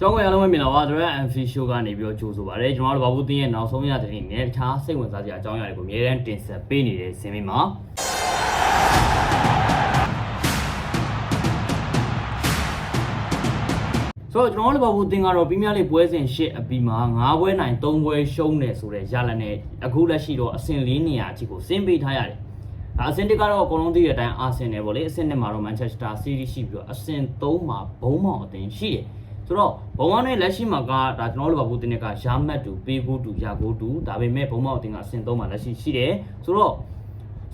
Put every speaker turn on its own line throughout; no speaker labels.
ကျောင်းကွယ်အားလုံးပဲမြင်လာပါတို့ရဲ့ MV show ကနေပြီးတော့ကြိုဆိုပါရစေကျွန်တော်တို့ဘာဘူးတင်းရဲ့နောက်ဆုံးရတဲ့နေ့နဲ့တခြားစိတ်ဝင်စားစရာအကြောင်းအရာတွေကိုအများအားတင်ဆက်ပေးနေတဲ့ဇင်မင်းမှာဆိုတော့ကျွန်တော်တို့ဘာဘူးတင်းကတော့ပြင်းပြလေးပွဲစဉ်ရှစ်အပြီးမှာ9ပွဲနိုင်3ပွဲရှုံးတယ်ဆိုတဲ့ရလနဲ့အခုလက်ရှိတော့အဆင့်၄နေရာအထိကိုဆင်းပေးထားရတယ်ဒါအဆင့်တစ်ကတော့အကုန်လုံးသိတဲ့အတိုင်းအာဆင်နယ်ပေါ့လေအဆင့်နှစ်မှာတော့ Manchester City ရှိပြီးတော့အဆင့်3မှာဘုံမောင်အသင်းရှိတယ် ဆိုတော့ဘုံမောင်နဲ့လက်ရှိမှာကဒါကျွန်တော်တို့ဘာဘူးတင်းကရာမတ်တူပေးဖို့တူရာကိုတူဒါပေမဲ့ဘုံမောင်အသင်းကအဆင့်3မှာလက်ရှိရှိတယ်ဆိုတော့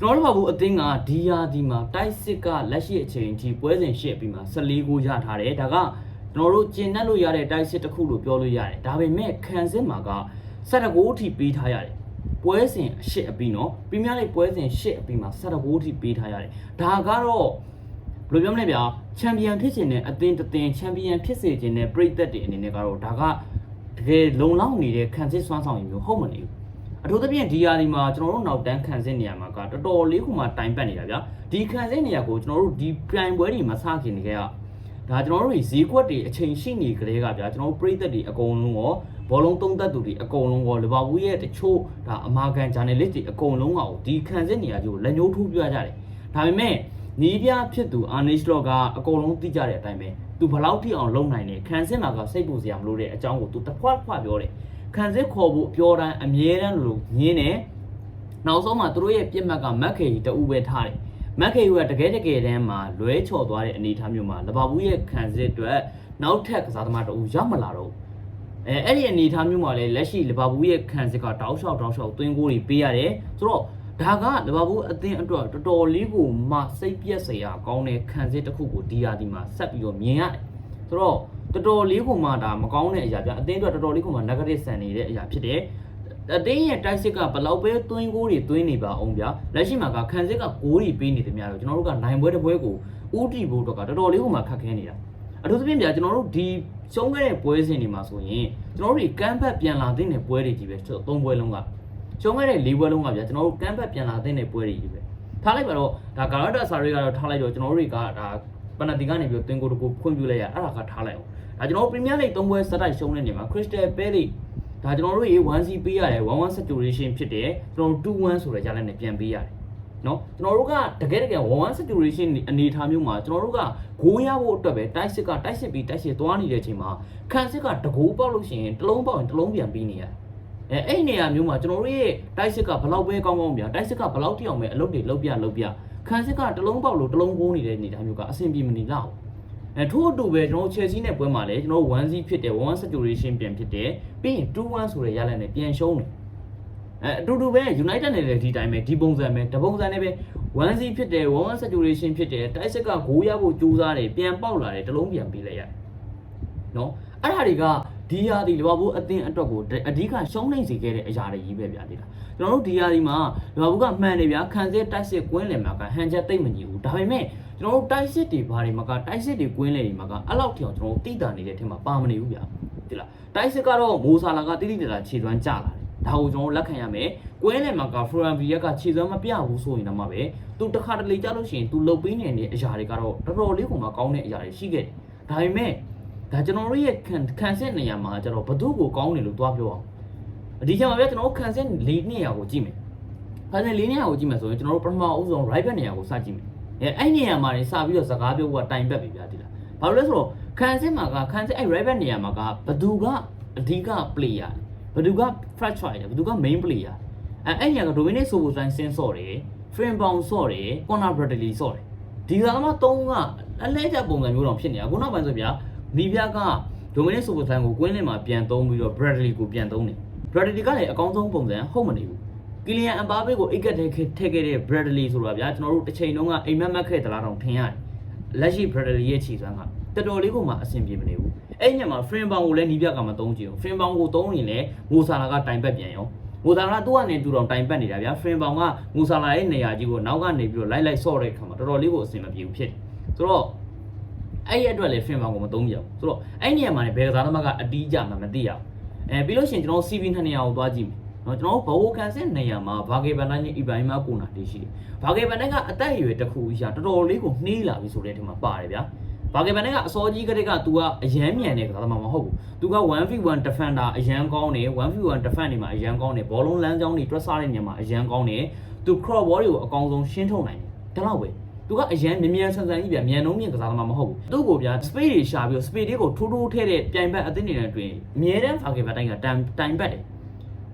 ကျွန်တော်တို့ဘာဘူးအသင်းကဒီယာဒီမှာတိုက်စစ်ကလက်ရှိအချိန်ထိပွဲစဉ်ရှစ်ပြီးမှာ14ဂိုးရထားတယ်ဒါကကျွန်တော်တို့ကျင်납လို့ရတဲ့တိုက်စစ်တစ်ခုလို့ပြောလို့ရတယ်ဒါပေမဲ့ခံစစ်မှာက7ဂိုးအထိပေးထားရတယ်ပွဲစဉ်အရှစ်အပြီးနော်ပရီးမီးယားလိပွဲစဉ်ရှစ်အပြီးမှာ7ဂိုးအထိပေးထားရတယ်ဒါကတော့ ဘယ်လိုပြောမလဲဗျာချန်ပီယံဖြစ်ခြင်းနဲ့အသင်းတစ်သင်းချန်ပီယံဖြစ်စေခြင်းနဲ့ပြည်သက်တွေအနေနဲ့ကတော့ဒါကတကယ်လုံလောက်နေတဲ့ခံစစ်စွမ်းဆောင်ရည်မျိုးဟုတ်မနေဘူးအထူးသဖြင့်ဒီယာဒီမှာကျွန်တော်တို့နောက်တန်းခံစစ်နေရာမှာကတော်တော်လေးခုမှတိုင်ပတ်နေတာဗျာဒီခံစစ်နေရာကိုကျွန်တော်တို့ဒီပြိုင်ပွဲတွေမှာစခင်နေကြရဒါကျွန်တော်တို့ဈေးကွက်တွေအချိန်ရှိနေကြတဲ့ကဗျာကျွန်တော်တို့ပြည်သက်တွေအကုန်လုံးရောဘောလုံးသုံးသက်သူတွေအကုန်လုံးရောလီဗာပူးရဲ့တချို့ဒါအမာကန်ဂျာနယ်လစ်တွေအကုန်လုံးကဒီခံစစ်နေရာကြီးကိုလက်ညှိုးထိုးပြကြတယ်ဒါပေမဲ့ နီးပြဖြစ်သူအာနီရှလော့ကအကုန်လုံးသိကြတဲ့အတိုင်းပဲသူဘလောက်ထိအောင်လုံနိုင်နေခံစစ်မှာကစိတ်ပူစရာမလိုတဲ့အကြောင်းကိုသူတစ်ခွက်ခွက်ပြောတယ်ခံစစ်ခေါ်ဖို့ပြောတိုင်းအမြဲတမ်းလို့ညင်းတယ်နောက်ဆုံးမှာသူတို့ရဲ့ပြစ်မှတ်ကမက်ခေကြီးတအူပဲထားတယ်မက်ခေယူကတကယ်တကယ်တမ်းမှာလွဲချော်သွားတဲ့အနေအထားမျိုးမှာလဘာဘူးရဲ့ခံစစ်အတွက်နောက်ထပ်ကစားသမားတအူရောက်မလာတော့ဘူးအဲအဲ့ဒီအနေအထားမျိုးမှာလည်းလက်ရှိလဘာဘူးရဲ့ခံစစ်ကတောက်လျှောက်တောက်လျှောက်သွင်းကိုတွေပေးရတယ်ဆိုတော့ ဒါကလဘာဘူးအသင်းအတွက်တော်တော်လေးကိုမှစိတ်ပြက်စရာကောင်းတဲ့ခံစစ်တစ်ခုကိုဒီယာဒီမှာဆက်ပြီးတော့မြင်ရတယ်ဆိုတော့တော်တော်လေးကိုမှဒါမကောင်းတဲ့အရာပြအသင်းအတွက်တော်တော်လေးကိုမှ negative ဆန်နေတဲ့အရာဖြစ်တယ်အတင်းရဲ့တိုက်စစ်ကဘလောက်ပဲသွင်းကိုတွေသွင်းနေပါအောင်ဗျာလက်ရှိမှာကခံစစ်ကဂိုးတွေပေးနေတယ်များတော့ကျွန်တော်တို့ကနိုင်ပွဲတစ်ပွဲကိုဥတီဖို့တော့ကတော်တော်လေးကိုမှခက်ခဲနေတာအထူးသဖြင့်ဗျာကျွန်တော်တို့ဒီရှုံးခဲ့တဲ့ပွဲစဉ်တွေမှာဆိုရင်ကျွန်တော်တို့တွေကမ်းဘက်ပြန်လာတဲ့နယ်ပွဲတွေကြီးပဲသုံးပွဲလုံးက ရှုံးခဲ့တဲ့၄ပွဲလုံးကဗျာကျွန်တော်တို့ကမ်းဘက်ပြန်လာတဲ့နယ်ပွဲတွေကြီးပဲထားလိုက်ပါတော့ဒါဂါရတာဆာရီကတော့ထားလိုက်တော့ကျွန်တော်တို့တွေကဒါပနတီကနေပြီးတော့တင်ကိုတကိုခွင့်ပြုလိုက်ရအဲ့ဒါကထားလိုက်အောင်ဒါကျွန်တော်တို့ပရီးမီးယားလိဂ်၃ပွဲစတိုက်ရှုံးတဲ့နေမှာခရစ္စတယ်ပဲလိဒါကျွန်တော်တို့ရေ 1C ပေးရတယ်11 saturation ဖြစ်တယ်ကျွန်တော်တို့21ဆိုတဲ့ကြားလက်နဲ့ပြန်ပေးရတယ်နော်ကျွန်တော်တို့ကတကယ်တကယ်11 saturation အနေအထားမျိုးမှာကျွန်တော်တို့ကဂိုးရဖို့အတွက်ပဲတိုက်စစ်ကတိုက်စစ်ပြီးတိုက်စစ်သွားနေတဲ့အချိန်မှာခံစစ်ကတကိုးပေါက်လို့ရှိရင်တစ်လုံးပေါက်ရင်တစ်လုံးပြန်ပြီးနေရတယ် အဲအဲ့ဒီနေရာမျိုးမှာကျွန်တော်တို့ရဲ့တိုက်စစ်ကဘလောက်ပဲကောင်းကောင်းပြတိုက်စစ်ကဘလောက်တိအောင်ပဲအလုပ်တွေလုပ်ပြလုပ်ပြခံစစ်ကတစ်လုံးပေါက်လို့တစ်လုံးကိုးနေတဲ့အနေအထားမျိုးကအဆင်ပြေမနေလောက်အဲထို့အတူပဲကျွန်တော်တို့ Chelsea နဲ့ပွဲမှာလည်းကျွန်တော်တို့1-0ဖြစ်တယ်1 saturation ပြန်ဖြစ်တယ်ပြီးရင်2-1ဆိုတဲ့ရလဒ်နဲ့ပြန်ရှုံးတယ်အဲအတူတူပဲ United နဲ့လည်းဒီတိုင်းပဲဒီပုံစံပဲတပုံစံနဲ့ပဲ1-0ဖြစ်တယ်1 saturation ဖြစ်တယ်တိုက်စစ်ကဂိုးရဖို့ကြိုးစားတယ်ပြန်ပေါက်လာတယ်တစ်လုံးပြန်ပေးလိုက်ရတယ်နော်အဲ့ဒါတွေက ဒီဟာဒီလီဗာပူးအသင်းအတွက်ကိုအဓိကရှုံးနိုင်စေခဲ့တဲ့အရာတွေကြီးပဲဗျာဒီလားကျွန်တော်တို့ဒီဟာဒီမှာလီဗာပူးကမှန်တယ်ဗျာခံစစ်တိုက်စစ်ကွင်းလယ်မှာကဟန်ချက်သိမ့်မညီဘူးဒါပေမဲ့ကျွန်တော်တို့တိုက်စစ်တွေဘာတွေမှာကတိုက်စစ်တွေကွင်းလေတွေမှာကအဲ့လောက်တောင်ကျွန်တော်တို့တိတာနေတဲ့အထက်မှာပါမနေဘူးဗျာဒီလားတိုက်စစ်ကတော့မိုးဆာလာကတိတိတတာခြေသွမ်းကျလာတယ်ဒါကိုကျွန်တော်တို့လက်ခံရမယ်ကွင်းလေမှာကဖရန်ဗီယက်ကခြေသွမ်းမပြဘူးဆိုရင်တော့မှပဲသူတစ်ခါတလေကြလို့ရှိရင်သူလုတ်ပေးနေတဲ့အရာတွေကတော့တော်တော်လေးကိုမှကောင်းတဲ့အရာတွေရှိခဲ့တယ်ဒါပေမဲ့ ဒါကျွန်တော်တို့ရဲ့ခံခံစစ်နေရာမှာကျတော့ဘသူ့ကိုကောင်းတယ်လို့သွားပြောအောင်အဒီချိန်မှာဗျာကျွန်တော်တို့ခံစစ်၄နေရာကိုကြည့်မယ်ခံစစ်၄နေရာကိုကြည့်မယ်ဆိုရင်ကျွန်တော်တို့ပထမအဦးဆုံး right back နေရာကိုစကြည့်မယ်အဲအဲ့နေရာမှာနေစပြီးတော့စကားပြောဖို့ကတိုင်ပတ်ပြီဗျာဒီလားဘာလို့လဲဆိုတော့ခံစစ်မှာကခံစစ်အဲ့ right နေရာမှာကဘသူကအဓိက player ဘသူက fracture တယ်ဘသူက main player အဲအဲ့နေရာက dominate ဆိုဖို့တိုင်းစင်းဆော့တယ် frame bound ဆော့တယ် corner bradley ဆော့တယ်ဒီကမှသုံးကအလဲကျပုံစံမျိုးတော့ဖြစ်နေတာခုနောက်ပိုင်းဆိုဗျာ နီးပြက dominate ဆိုဖို့တိုင်းကိုကွင်းလင်းမှာပြန်သုံးပြီးတော့ bradley ကိုပြန်သုံးတယ် bradley ကလည်းအကောင်းဆုံးပုံစံဟုတ်မနေဘူးကီလီယန်အဘာဘေးကိုအိတ်ကတ်ထဲထည့်ခဲ့တဲ့ Bradley ဆိုတာဗျာကျွန်တော်တို့တစ်ချိန်လုံးကအိမ်မက်မက်ခဲ့သလားတော့ထင်ရတယ်လက်ရှိ Bradley ရဲ့ခြေစွမ်းကတော်တော်လေးကိုမှအဆင်ပြေမနေဘူးအဲ့ညမှာ frame bound ကိုလည်းနီးပြကမသုံးကြည့်ဘူး frame bound ကိုသုံးရင်လည်းငိုဆာလာကတိုင်ပတ်ပြန်ရောငိုဆာလာသူ့ကနေတူတော်တိုင်ပတ်နေတာဗျာ frame bound ကငိုဆာလာရဲ့နေရာကြီးကိုနောက်ကနေပြီးတော့လိုက်လိုက်ဆော့တဲ့အခါမှာတော်တော်လေးကိုအဆင်မပြေဘူးဖြစ်တယ်ဆိုတော့ အဲ့ဒီအတွက်လည်း frame bound ကိုမသုံးကြဘူးဆိုတော့အဲ့ညမှာလည်းဘယ်ကစားသမားကအတီးကြမှမသိရဘူးအဲပြီးလို့ရှိရင်ကျွန်တော် CV နှစ်နေရာကိုသွားကြည့်မယ် နော်ကျွန်တော်တို့ဘဝကန်စစ်နေရာမှာဘာဂေဘန်တိုင်းနဲ့အီဘိုင်မာကိုနာတေးရှိတယ်။ဘာဂေဘန်တိုင်းကအသက်အရွယ်တစ်ခုအရာတော်တော်လေးကိုနှေးလာပြီဆိုတဲ့အထက်မှာပါတယ်ဗျာ။ ဘာကေဘန်နဲ့ကအစောကြီးကတည်းက तू ကအရန်မြန်တဲ့ကစားသမားမဟုတ်ဘူး။ तू က 1v1 defender အရန်ကောင်းတယ် 1v1 defend နေမှာအရန်ကောင်းတယ်ဘောလုံးလမ်းကြောင်းတွေတွက်စားတဲ့နေရာမှာအရန်ကောင်းတယ်။ तू cross ball တွေကိုအကောင်ဆုံးရှင်းထုတ်နိုင်တယ်ဒါတော့ပဲ။ သူကအရန်မြန်မြန်ဆန်ဆန်ကြီးဗျမြန်နှုံးမြင့်ကစားသမားမဟုတ်ဘူးသူ့ကိုဗျ space တွေရှာပြီး space တွေကိုထိုးထိုးထဲထဲပြိုင်ဘက်အသင်းတွေနဲ့တွင်အမြဲတမ်း target ဘက်တိုင်းကတိုင်တိုင်ဘက်တယ်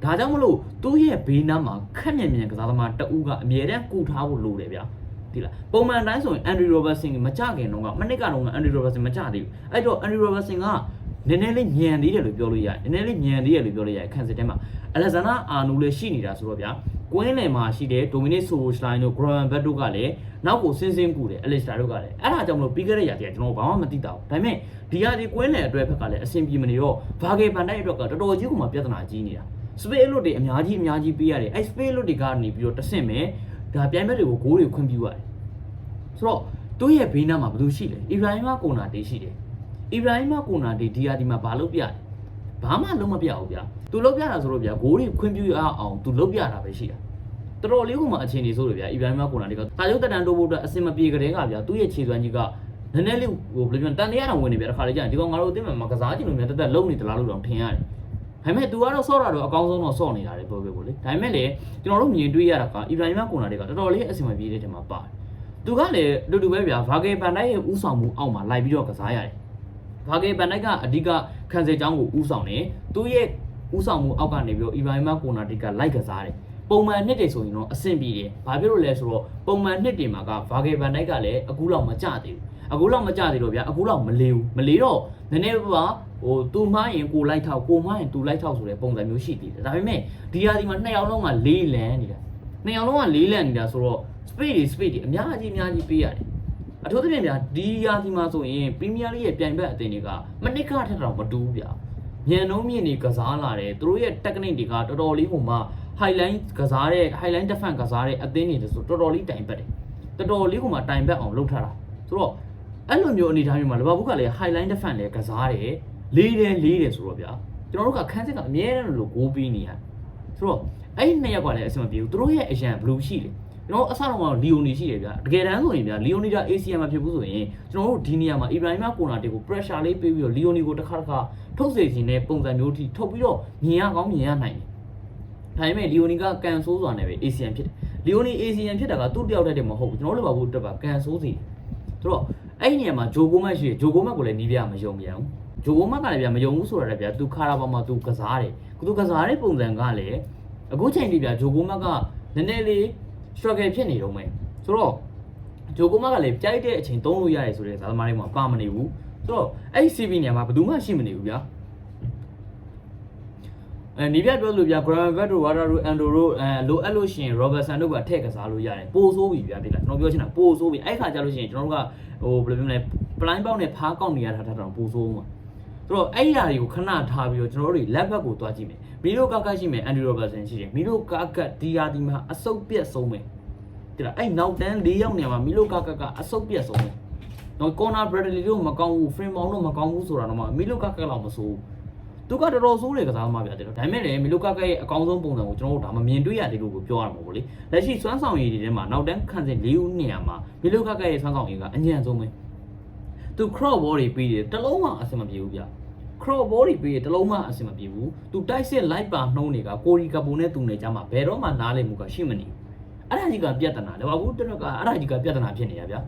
ဒါကြောင့်မလို့သူ့ရဲ့ဘေးနားမှာခက်မြန်မြန်ကစားသမားတအူးကအမြဲတမ်းကူထားဖို့လိုတယ်ဗျာဒီလားပုံမှန်တိုင်းဆိုရင် Andrew Robertson မကြခင်တော့ကမနစ်ကတော့ Andrew Robertson မကြသေးဘူးအဲ့တော့ Andrew Robertson ကနည်းနည်းလေးညံသေးတယ်လို့ပြောလို့ရတယ်နည်းနည်းလေးညံသေးတယ်လို့ပြောလို့ရတယ်ခန်းစစ်တဲမှာ Alexander Arnold လည်းရှိနေတာဆိုတော့ဗျာကွင်းလယ်မှာရှိတဲ့ Dominic Soboslai တို့ Graham Batto ကလည်း နောက်ကိုဆင်းဆင်းကူတယ် Alistair တို့ကလည်းအဲ့ဒါကြောင့်မလို့ပြီးခဲ့တဲ့ရာသီကကျွန်တော်ဘာမှမသိတာဘူးဒါပေမဲ့ဒီရာသီကွင်းလယ်အတွက်ဘက်ကလည်းအဆင်ပြေမနေတော့ဘာဂေဘန်တိုက်အတွက်ကတော်တော်ကြီးကမှပြဿနာကြီးနေတာစပေးလွတ်တွေအများကြီးအများကြီးပေးရတယ်အဲ့စပေးလွတ်တွေကနေပြီးတော့တဆင့်မယ်ဒါပြိုင်ဘက်တွေကိုဂိုးတွေခွင့်ပြုရတယ်ဆိုတော့သူ့ရဲ့ဘေးနားမှာဘယ်သူရှိလဲအီဘရာဟီမာကိုနာတေးရှိတယ်အီဘရာဟီမာကိုနာတေးဒီယာဒီမှာဘာလုပ်ပြလဲဘာမှလုံးမပြဘူးဗျာသူလုပ်ပြတာဆိုတော့ဗျာဂိုးတွေခွင့်ပြုရအောင်သူလုပ်ပြတာပဲရှိတာ တော်တော်လေးကမှအခြေအနေဆိုလို့ဗျာအီဘရာဟီမာကိုနာတေးကတာရုပ်တတန်တိုးဖို့အတွက်အစင်မပြေကြတဲ့ကဗျာသူ့ရဲ့ခြေစွမ်းကြီးကနည်းနည်းလေးဟိုဘယ်လိုပြောတန်တရားတော်ဝင်နေဗျာတစ်ခါလေကြာရင်ဒီကောင်ငါတို့အသိမှာကစားကြည့်လို့များတက်တက်လုံနေသလားလို့တော့ထင်ရတယ်ဒါပေမဲ့ तू ကတော့ဆော့တာတော့အကောင်းဆုံးတော့ဆော့နေတာလေပြောပြောပေါ့လေဒါပေမဲ့လေကျွန်တော်တို့မြင်တွေ့ရတာကအီဗရာဟီမာကိုနာတွေကတော်တော်လေးအဆင်မပြေတဲ့ထဲမှာပါတယ်သူကလည်းအတူတူပဲဗျာဗာဂေပန်တိုက်ရဲ့ဥဆောင်မှုအောက်မှာလိုက်ပြီးတော့ကစားရတယ်ဗာဂေပန်တိုက်ကအဓိကခံစေချောင်းကိုဥဆောင်တယ်သူရဲ့ဥဆောင်မှုအောက်ကနေပြီးတော့အီဗရာဟီမာကိုနာတွေကလိုက်ကစားတယ် ပုံမှန်နှစ်တွေဆိုရင်တော့အဆင်ပြေတယ်ဘာဖြစ်လို့လဲဆိုတော့ပုံမှန်နှစ်တွေမှာကဗာဂေပန်တိုက်ကလည်းအခုလောက်မကြသေးဘူးအခုလောက်မကြသေးတော့ဗျာအခုလောက်မလေးဘူးမလေးတော့နည်းနည်းပါးဟိုသူမှားရင်ကိုလိုက်ထောက်ကိုမှားရင်သူလိုက်ထောက်ဆိုတဲ့ပုံစံမျိုးရှိသေးတယ်ဒါပေမဲ့ဒီဟာဒီမှာနှစ်ယောက်လုံးကလေးလန်နေတာနှစ်ယောက်လုံးကလေးလန်နေတာဆိုတော့ speed တွေ speed တွေအများကြီးအများကြီးပေးရတယ်အထူးသဖြင့်ဗျာဒီဟာဒီမှာဆိုရင်ပရီးမီးယားလိရဲ့ပြိုင်ဘက်အသင်းတွေကမနစ်ကထက်တော့မတူဘူးဗျာမြန်နှုံးမြင့်နေကစားလာတယ်သူတို့ရဲ့ technique တွေကတော်တော်လေးဟိုမှာ highline ကစားတဲ့ highline defense ကစားတဲ့အသင်းတွေဆိုတော်တော်လေးတိုင်ပတ်တယ်တော်တော်လေးဟိုမှာတိုင်ပတ်အောင်လုပ်ထားတာဆိုတော့အဲ့လိုမျိုးအနေအထားမျိုးမှာလဘဘူးကလည်း highline defense လည်းကစားတယ်လေးတယ်လေးတယ်ဆိုတော့ဗျာကျွန်တော်တို့ကခန်းစစ်ကအမြဲတမ်းလို့ဂိုးပေးနေရဆိုတော့အဲ့ဒီနှစ်ယောက်ကလည်းအဆင်မပြေဘူးသူတို့ရဲ့အရန်ဘလူးရှိတယ်ကျွန်တော်အဆတော့လီယိုနီရှိတယ်ဗျာတကယ်တမ်းဆိုရင်ဗျာလီယိုနီက ACM မှာဖြစ်ဘူးဆိုရင်ကျွန်တော်တို့ဒီနေရာမှာအီဘရာဟီမာကိုနာတေကို pressure လေးပေးပြီးတော့လီယိုနီကိုတစ်ခါတစ်ခါထုတ်စေခြင်းတဲ့ပုံစံမျိုးထိထုတ်ပြီးတော့မြင်ရကောင်းမြင်ရနိုင်တယ် ဒါပေမဲ့လီယိုနီကကန်ဆိုးစွာနဲ့ပဲ ACM ဖြစ်တယ်လီယိုနီ ACM ဖြစ်တာကသူ့တယောက်တည်းတည်းမဟုတ်ဘူးကျွန်တော်တို့လည်းပါဘူးတက်ပါကန်ဆိုးစီဆိုတော့အဲ့ဒီနေရာမှာဂျိုကိုမတ်ရှိတယ်ဂျိုကိုမတ်ကိုလည်းနီးပြမယုံပြန်ဘူးဂျိုကိုမတ်ကလည်းဗျာမယုံဘူးဆိုတာလည်းဗျာသူခါရာပေါ်မှာသူကစားတယ်သူကစားတဲ့ပုံစံကလည်းအခုချိန်ထိဗျာဂျိုကိုမတ်ကနည်းနည်းလေး struggle ဖြစ်နေတော့မယ်ဆိုတော့ဂျိုကိုမတ်ကလည်းကြိုက်တဲ့အချိန်သုံးလို့ရတယ်ဆိုတဲ့ဇာသမားတွေမှာပါမနေဘူးဆိုတော့အဲ့ဒီ CV နေရာမှာဘယ်သူမှရှိမနေဘူးဗျာ အဲနီးပြပြောလို့ဗျာ Graham Bell တို့ Wada တို့ Ando တို့အဲလိုအပ်လို့ရှိရင် Robertson တို့ကအထက်ကစားလို့ရတယ်ပိုဆိုးပြီဗျာဒီလားကျွန်တော်ပြောချင်တာပိုဆိုးပြီအဲ့ခါကျလို့ရှိရင်ကျွန်တော်တို့ကဟိုဘယ်လိုပြောမလဲပလိုင်းပေါက်နဲ့ဖားကောက်နေရတာထားတော့ပိုဆိုးမှာဆိုတော့အဲ့ဒီຢာတွေကိုခဏထားပြီးတော့ကျွန်တော်တို့တွေလက်ဘက်ကိုတွားကြည့်မယ်မီလိုကာကရှိမယ် Andy Robertson ရှိတယ်မီလိုကာကဒီယာဒီမှာအဆုတ်ပြက်ဆုံးမယ်ဒီလားအဲ့နောက်တန်း၄ယောက်နေရာမှာမီလိုကာကကအဆုတ်ပြက်ဆုံးမယ်တော့ကော်နာဘရဒလီတို့မကောင်းဘူးဖရင်မောင်တို့မကောင်းဘူးဆိုတာတော့မှမီလိုကာကလောက်မဆိုး သူကတော်တော်ဆိုးတယ်ကစားသမားပြတယ်တော့ဒါပေမဲ့လည်းမီလိုကာကရဲ့အကောင်းဆုံးပုံစံကိုကျွန်တော်တို့ဒါမမြင်တွေ့ရသေးလို့ကိုပြောရမှာပေါ့လေလက်ရှိစွမ်းဆောင်ရည်တွေထဲမှာနောက်တန်းခန့်စင်၄ဦးနေရာမှာမီလိုကာကရဲ့စွမ်းဆောင်ရည်ကအညံ့ဆုံးပဲသူ crop ball တွေပြီးတယ်တလုံးမှအဆင်မပြေဘူးဗျ crop ball တွေပြီးတယ်တလုံးမှအဆင်မပြေဘူးသူတိုက်စစ်လိုက်ပါနှုံးတွေကကိုရီကပုံနဲ့သူနေကြမှာဘယ်တော့မှနားလည်မှုကရှိမနေဘူးအဲ့ဒါကြီးကပြဿနာလေဘာဘူးတရကအဲ့ဒါကြီးကပြဿနာဖြစ်နေတာဗျာ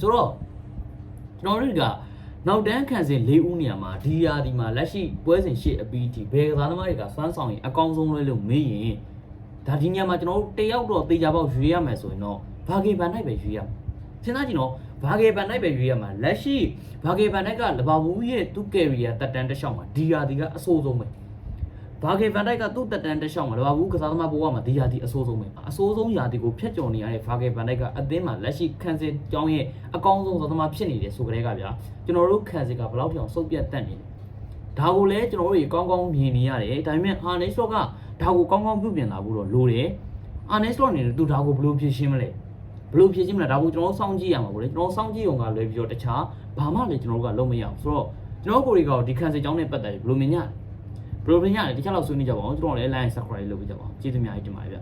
ဆိုတော့ကျွန်တော်တို့က နောက်တန်းခံစဉ်၄ဦးနေရာမှာဒီယာဒီမှာလက်ရှိပွဲစဉ်ရှေ့အပီးတီဘယ်ကစားသမားတွေကစွမ်းဆောင်ရင်အကောင်းဆုံးလဲလို့မေးရင်ဒါဒီညမှာကျွန်တော်တို့တယောက်တော့တေချာပေါက်ရွေးရမယ်ဆိုရင်တော့ဘာဂေဘန်နိုင်ပဲရွေးရမှာစဉ်းစားကြည့်နော်ဘာဂေဘန်နိုင်ပဲရွေးရမှာလက်ရှိဘာဂေဘန်နိုင်ကလဘာဘူးရဲ့သူ့ကယ်ရီယာတက်တန်းတစ်လျှောက်မှာဒီယာဒီကအဆိုးဆုံးပဲ ဘာဂေဘန်တိုက်ကသူ့တက်တန်းတစ်လျှောက်မှာလဘာဘူးကစားသမားဘဝမှာဒီယာဒီအဆိုးဆုံးပဲအဆိုးဆုံးယာဒီကိုဖျက်ကျော်နေရတဲ့ဘာဂေဘန်တိုက်ကအသင်းမှာလက်ရှိခံစစ်ကြောင်းရဲ့အကောင်းဆုံးကစားသမားဖြစ်နေတယ်ဆိုကြတဲ့ကဗျာကျွန်တော်တို့ခံစစ်ကဘယ်လောက်ပြောင်စုပ်ပြတ်တက်နေလဲဒါကိုလည်းကျွန်တော်တို့ရေကောင်းကောင်းမြင်နေရတယ်ဒါပေမဲ့ Arne Slot ကဒါကိုကောင်းကောင်းပြုပြင်လာဖို့တော့လိုတယ် Arne Slot အနေနဲ့သူဒါကိုဘယ်လိုဖြည့်ရှင်းမလဲဘယ်လိုဖြည့်ရှင်းမလဲဒါကိုကျွန်တော်တို့စောင့်ကြည့်ရမှာပေါ့လေကျွန်တော်တို့စောင့်ကြည့်ုံကလွယ်ပြီးတော့တခြားဘာမှလည်းကျွန်တော်တို့ကလုံးမရအောင်ဆိုတော့ကျွန်တော်တို့ကိုရီကောဒီခံစစ်ကြောင်းနဲ့ပတ်သက်ပြီးဘယ်လိုမြင်ကြလဲ ဘယ်လိုမြင်ကြလဲတခြားလောက်ဆွေးနွေးကြပါအောင်ကျွန်တော်လည်း line subscribe လုပ်ပေးကြပါအောင်ကျေးဇူးများကြီးတင်ပါတယ်ဗျ